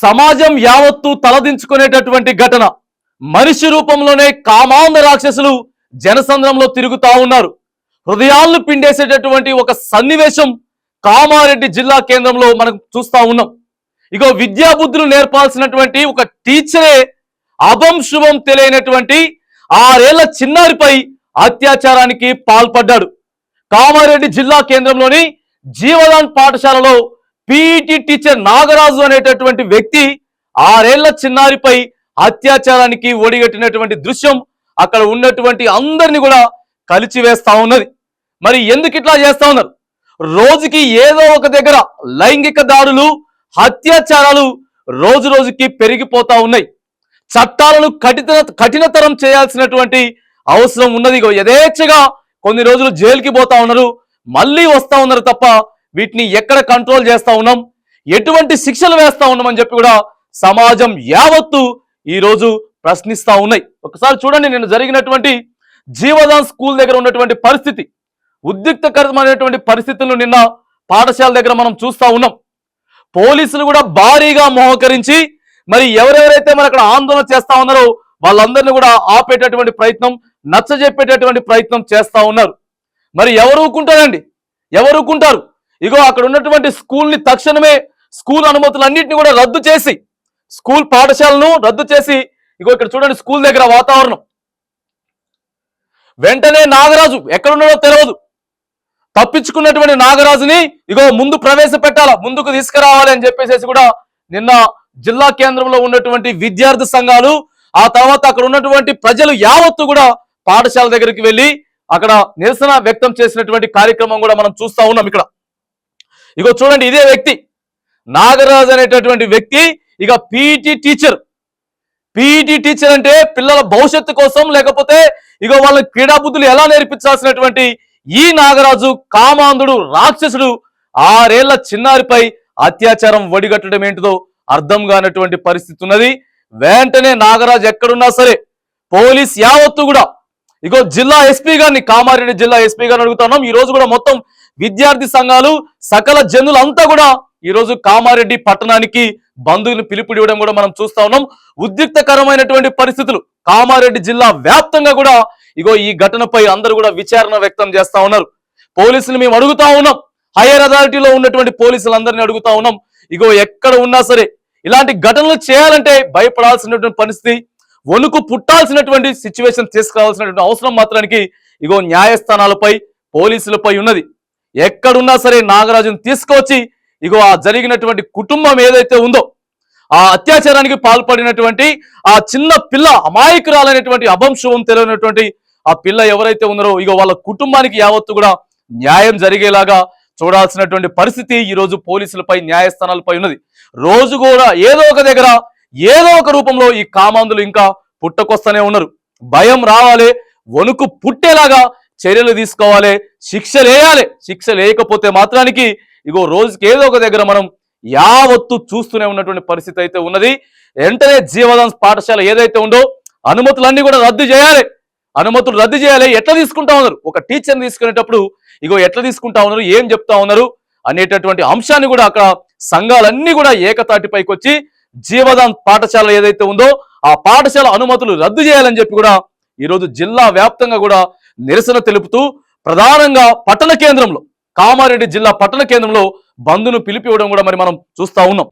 సమాజం యావత్తు తలదించుకునేటటువంటి ఘటన. మనిషి రూపంలోనే కామాంధ రాక్షసులు జనసంద్రంలో తిరుగుతా ఉన్నారు. హృదయాలను పిండేసేటటువంటి ఒక సన్నివేశం కామారెడ్డి జిల్లా కేంద్రంలో మనం చూస్తా ఉన్నాం. ఇగో విద్యాబుద్ధులు నేర్పాల్సినటువంటి ఒక టీచరే అభం శుభం తెలియనటువంటి ఆరేళ్ళ చిన్నారిపై అత్యాచారానికి పాల్పడ్డాడు. కామారెడ్డి జిల్లా కేంద్రంలోని జీవదాన్ పాఠశాలలో పీఈటీ టీచర్ నాగరాజు అనేటటువంటి వ్యక్తి ఆరేళ్ళ చిన్నారిపై అత్యాచారానికి ఒడిగట్టినటువంటి దృశ్యం అక్కడ ఉన్నటువంటి అందరిని కూడా కలిచివేస్తా ఉన్నది. మరి ఎందుకు ఇట్లా చేస్తా ఉన్నారు? రోజుకి ఏదో ఒక దగ్గర లైంగిక దాడులు అత్యాచారాలు రోజు రోజుకి పెరిగిపోతా ఉన్నాయి. చట్టాలను కఠిన కఠినతరం చేయాల్సినటువంటి అవసరం ఉన్నది. యథేచ్ఛగా కొన్ని రోజులు జైలుకి పోతా ఉన్నారు. మళ్ళీ వస్తా ఉన్నారు తప్ప వీటిని ఎక్కడ కంట్రోల్ చేస్తా ఉన్నాం? ఎటువంటి శిక్షలు వేస్తా ఉన్నామని చెప్పి కూడా సమాజం యావత్తు ఈరోజు ప్రశ్నిస్తూ ప్రశ్నిస్తా ఉన్నాయి. ఒకసారి చూడండి నేను జరిగినటువంటి జీవదాన్ స్కూల్ దగ్గర ఉన్నటువంటి పరిస్థితి. ఉద్రిక్తకరమైనటువంటి పరిస్థితులను నిన్న పాఠశాల దగ్గర మనం చూస్తా ఉన్నాం. పోలీసులు కూడా భారీగా మోహకరించి మరి ఎవరెవరైతే మరి అక్కడ ఆందోళన చేస్తా ఉన్నారో వాళ్ళందరినీ కూడా ఆపేటటువంటి ప్రయత్నం నచ్చజెప్పేటటువంటి ప్రయత్నం చేస్తా ఉన్నారు. మరి ఎవరు ఊకుంటారండి ఎవరు ఊకుంటారు ఇగో అక్కడ ఉన్నటువంటి స్కూల్ని తక్షణమే స్కూల్ అనుమతులన్నింటినీ కూడా రద్దు చేసి స్కూల్ పాఠశాలను రద్దు చేసి ఇగో ఇక్కడ చూడండి స్కూల్ దగ్గర వాతావరణం. వెంటనే నాగరాజు ఎక్కడున్నాడో తెలియదు తప్పించుకున్నటువంటి నాగరాజుని ఇగో ముందు ప్రవేశపెట్టాల ముందుకు తీసుకురావాలి అని చెప్పేసి కూడా నిన్న జిల్లా కేంద్రంలో ఉన్నటువంటి విద్యార్థి సంఘాలు ఆ తర్వాత అక్కడ ఉన్నటువంటి ప్రజలు యావత్తు కూడా పాఠశాల దగ్గరికి వెళ్ళి అక్కడ నిరసన వ్యక్తం చేసినటువంటి కార్యక్రమం కూడా మనం చూస్తా ఉన్నాం ఇక్కడ. ఇగో చూడండి ఇదే వ్యక్తి. నాగరాజు అనేటటువంటి వ్యక్తి ఇక పీఈటీ టీచర్. పీఈటీ టీచర్ అంటే పిల్లల భవిష్యత్తు కోసం లేకపోతే ఇక వాళ్ళ క్రీడా బుద్ధులు ఎలా నేర్పించాల్సినటువంటి ఈ నాగరాజు కామాంధుడు రాక్షసుడు ఆరేళ్ళ చిన్నారిపై అత్యాచారం వడిగట్టడం ఏంటిదో అర్థం కానటువంటి పరిస్థితి ఉన్నది. వెంటనే నాగరాజు ఎక్కడున్నా సరే పోలీస్ యావత్తు కూడా ఇగో జిల్లా ఎస్పీ గారిని కామారెడ్డి జిల్లా ఎస్పీ గారిని అడుగుతున్నాం ఈ రోజు కూడా మొత్తం విద్యార్థి సంఘాలు సకల జనులు అంతా కూడా ఈరోజు కామారెడ్డి పట్టణానికి బంధువులు పిలుపునివ్వడం కూడా మనం చూస్తా ఉన్నాం. ఉద్రిక్తకరమైనటువంటి పరిస్థితులు. కామారెడ్డి జిల్లా వ్యాప్తంగా కూడా ఇగో ఈ ఘటనపై అందరూ కూడా విచారణ వ్యక్తం చేస్తా ఉన్నారు. పోలీసులు మేము అడుగుతా ఉన్నాం. హైయర్ అథారిటీలో ఉన్నటువంటి పోలీసులందరినీ అడుగుతా ఉన్నాం. ఇగో ఎక్కడ ఉన్నా సరే ఇలాంటి ఘటనలు చేయాలంటే భయపడాల్సినటువంటి పరిస్థితి వణుకు పుట్టాల్సినటువంటి సిచ్యువేషన్ తీసుకురావాల్సినటువంటి అవసరం మాత్రానికి ఇగో న్యాయస్థానాలపై పోలీసులపై ఉన్నది. ఎక్కడున్నా సరే నాగరాజును తీసుకొచ్చి ఇగో ఆ జరిగినటువంటి కుటుంబం ఏదైతే ఉందో ఆ అత్యాచారానికి పాల్పడినటువంటి ఆ చిన్న పిల్ల అమాయకురాలైనటువంటి అభంశుభం తెలియనటువంటి ఆ పిల్ల ఎవరైతే ఉన్నారో ఇగో వాళ్ళ కుటుంబానికి యావత్తు కూడా న్యాయం జరిగేలాగా చూడాల్సినటువంటి పరిస్థితి ఈ రోజు పోలీసులపై న్యాయస్థానాలపై ఉన్నది. రోజు కూడా ఏదో ఒక దగ్గర ఏదో ఒక రూపంలో ఈ కామాంధులు ఇంకా పుట్టకొస్తూనే ఉన్నారు. భయం రావాలి వణుకు పుట్టేలాగా చర్యలు తీసుకోవాలి శిక్ష లేయాలి శిక్ష లేకపోతే మాత్రానికి ఇగో రోజుకి ఏదో ఒక దగ్గర మనం యావత్తు చూస్తూనే ఉన్నటువంటి పరిస్థితి అయితే ఉన్నది. వెంటనే జీవదాన్ పాఠశాల ఏదైతే ఉందో అనుమతులన్నీ కూడా రద్దు చేయాలి. అనుమతులు రద్దు చేయాలి. ఎట్లా తీసుకుంటా ఉన్నారు? ఒక టీచర్ని తీసుకునేటప్పుడు ఇగో ఎట్లా తీసుకుంటా ఉన్నారు? ఏం చెప్తా ఉన్నారు? అనేటటువంటి అంశాన్ని కూడా అక్కడ సంఘాలన్నీ కూడా ఏకతాటిపైకి వచ్చి జీవదాన్ పాఠశాల ఏదైతే ఉందో ఆ పాఠశాల అనుమతులు రద్దు చేయాలని చెప్పి కూడా ఈరోజు జిల్లా వ్యాప్తంగా కూడా నిరసన తెలుపుతూ ప్రధానంగా పట్టణ కేంద్రంలో కామారెడ్డి జిల్లా పట్టణ కేంద్రంలో బంద్ను పిలిపివ్వడం కూడా మరి మనం చూస్తా ఉన్నాం.